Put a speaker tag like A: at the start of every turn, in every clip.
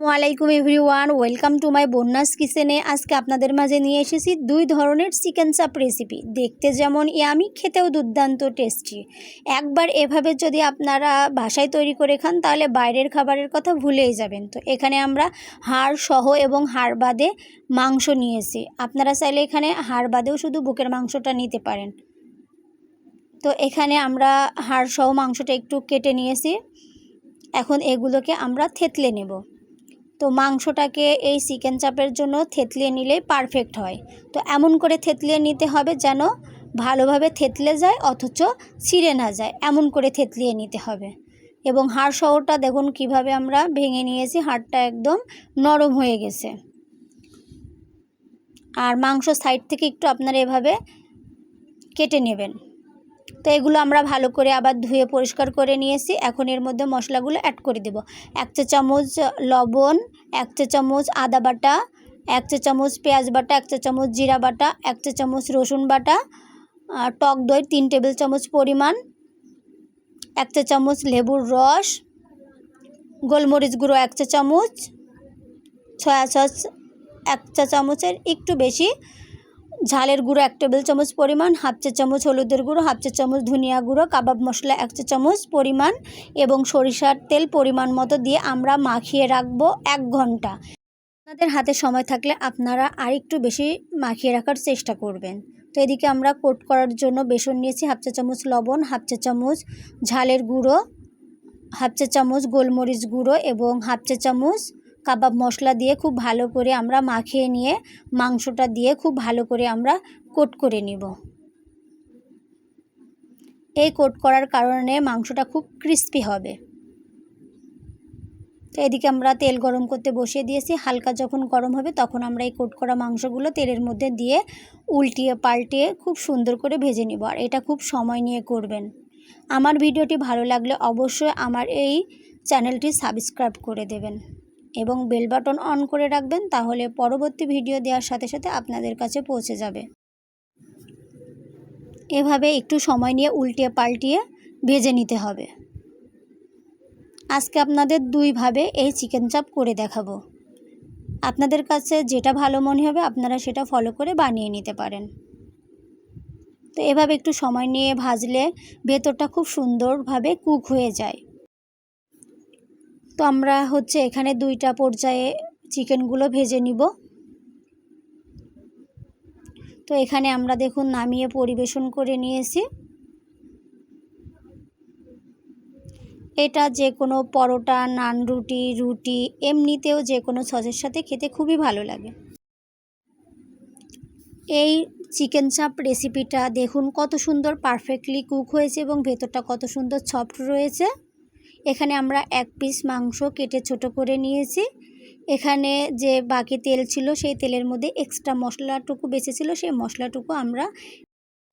A: আসসালামাইকুম everyone, welcome to my Bonya's কিচেনে। আজকে আপনাদের মাঝে নিয়ে এসেছি দুই ধরনের চিকেন চাপ রেসিপি। দেখতে যেমন ইয়ামি, খেতেও দুর্দান্ত টেস্টি। একবার এভাবে যদি আপনারা বাসায় তৈরি করে খান, তাহলে বাইরের খাবারের কথা ভুলেই যাবেন। তো এখানে আমরা হাড় সহ এবং হাড় বাদে মাংস নিয়েছি। আপনারা চাইলে এখানে হাড় বাদেও শুধু বুকের মাংসটা নিতে পারেন। তো এখানে আমরা হাড় সহ মাংসটা একটু কেটে নিয়েছি। এখন এগুলোকে আমরা থেতলে নেব। তো মাংসটাকে এই চিকেন চাপের জন্য থেতলিয়ে নিলেই পারফেক্ট হয়। তো এমন করে থেতলিয়ে নিতে হবে যেন ভালোভাবে থেতলে যায়, অথচ ছিঁড়ে না যায়। এমন করে থেতলিয়ে নিতে হবে। এবং হাড় শহরটা দেখুন কীভাবে আমরা ভেঙে নিয়েছি, হাড়টা একদম নরম হয়ে গেছে। আর মাংস সাইড থেকে একটু আপনারা এভাবে কেটে নেবেন। তো এগুলো আমরা ভালো করে আবার ধুয়ে পরিষ্কার করে নিয়েছি। এখন এর মধ্যে মশলাগুলো অ্যাড করে দেব। এক চা চামচ লবণ, এক চা চামচ আদা বাটা, এক চা চামচ পেঁয়াজ বাটা, এক চা চামচ জিরা বাটা, এক চা চামচ রসুন বাটা টক দই, তিন টেবিল চামচ পরিমাণ, এক চা চামচ লেবুর রস, গোলমরিচ গুঁড়ো এক চা চামচ ছয়া সস এক চা চামচের একটু বেশি ঝালের গুঁড়ো এক টেবিল চামচ পরিমাণ, হাফ চা চামচ হলুদের গুঁড়ো, হাফ চা চামচ ধনিয়া গুঁড়ো, কাবাব মশলা এক চা চামচ পরিমাণ এবং সরিষার তেল পরিমাণ মতো দিয়ে আমরা মাখিয়ে রাখব এক ঘণ্টা। আপনাদের হাতে সময় থাকলে আপনারা আর একটু বেশি মাখিয়ে রাখার চেষ্টা করবেন। তো এদিকে আমরা কোট করার জন্য বেসন নিয়েছি, হাফ চা চামচ লবণ, হাফ চা চামচ ঝালের গুঁড়ো, হাফ চা চামচ গোলমরিচ গুঁড়ো এবং হাফ চা চামচ কাবাব মশলা দিয়ে খুব ভালো করে আমরা মাখিয়ে নিয়ে মাংসটা দিয়ে খুব ভালো করে আমরা কোট করে নিব। এই কোট করার কারণে মাংসটা খুব ক্রিস্পি হবে। তো এদিকে আমরা তেল গরম করতে বসিয়ে দিয়েছি। হালকা যখন গরম হবে তখন আমরা এই কোট করা মাংসগুলো তেলের মধ্যে দিয়ে উল্টিয়ে পাল্টিয়ে খুব সুন্দর করে ভেজে নিব। আর এটা খুব সময় নিয়ে করবেন। আমার ভিডিওটি ভালো লাগলে অবশ্যই আমার এই চ্যানেলটি সাবস্ক্রাইব করে দেবেন। এবং বেল বাটন অন করে রাখবেন, তাহলে পরবর্তী ভিডিও দেওয়ার সাথে সাথে আপনাদের কাছে পৌঁছে যাবে। এভাবে একটু সময় নিয়ে উল্টিয়ে পাল্টিয়ে ভেজে নিতে হবে। আজকে আপনাদের দুইভাবে এই চিকেন চাপ করে দেখাবো। আপনাদের কাছে যেটা ভালো মনে হবে, আপনারা সেটা ফলো করে বানিয়ে নিতে পারেন। তো এভাবে একটু সময় নিয়ে ভাজলে ভেতরটা খুব সুন্দরভাবে কুক হয়ে যায়। তো আমরা হচ্ছে এখানে দুইটা পর্যায়ে চিকেনগুলো ভেজে নিব। তো এখানে আমরা দেখুন নামিয়ে পরিবেশন করে নিয়েছি। এটা যে কোনো পরোটা, নান রুটি রুটি, এমনিতেও যে কোনো সসের সাথে খেতে খুবই ভালো লাগে। এই চিকেন চাপ রেসিপিটা দেখুন কত সুন্দর, পারফেক্টলি কুক হয়েছে এবং ভেতরটা কত সুন্দর সফট রয়েছে। এখানে আমরা এক পিস মাংস কেটে ছোট করে নিয়েছি। এখানে যে বাকি তেল ছিল, সেই তেলের মধ্যে এক্সট্রা মশলাটুকু বেঁচেছিল সেই মশলাটুকু আমরা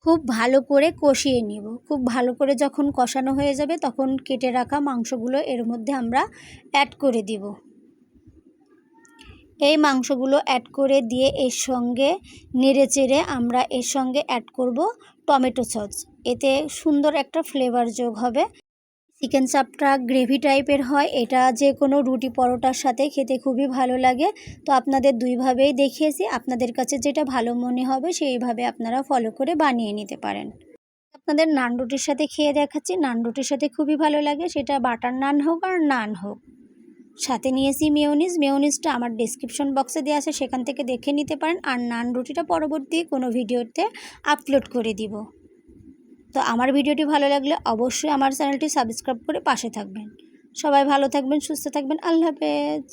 A: খুব ভালো করে কষিয়ে নিব। খুব ভালো করে যখন কষানো হয়ে যাবে, তখন কেটে রাখা মাংসগুলো এর মধ্যে আমরা অ্যাড করে দিব। এই মাংসগুলো অ্যাড করে দিয়ে এর সঙ্গে নেড়ে চেড়ে আমরা এর সঙ্গে অ্যাড করব টমেটো সস এতে সুন্দর একটা ফ্লেভার যোগ হবে। চিকেন চাপটা গ্রেভি টাইপের হয়। এটা যে কোনো রুটি পরোটার সাথে খেতে খুবই ভালো লাগে। তো আপনাদের দুইভাবেই দেখিয়েছি। আপনাদের কাছে যেটা ভালো মনে হবে সেইভাবে আপনারা ফলো করে বানিয়ে নিতে পারেন। আপনাদের নান রুটির সাথে খেয়ে দেখাচ্ছি। নান রুটির সাথে খুবই ভালো লাগে। সেটা বাটার নান হোক আর নান হোক। সাথে নিয়েছি মেয়নিজ। মেয়নিজটা আমার ডিসক্রিপশন বক্সে দেওয়া আছে। সেখান থেকে দেখে নিতে পারেন। আর নান রুটিটা পরবর্তী কোনো ভিডিওতে আপলোড করে দিব। তো আমার ভিডিওটি ভালো লাগলে অবশ্যই আমার চ্যানেলটি সাবস্ক্রাইব করে পাশে থাকবেন। সবাই ভালো থাকবেন, সুস্থ থাকবেন। আল্লাহ হাফেজ।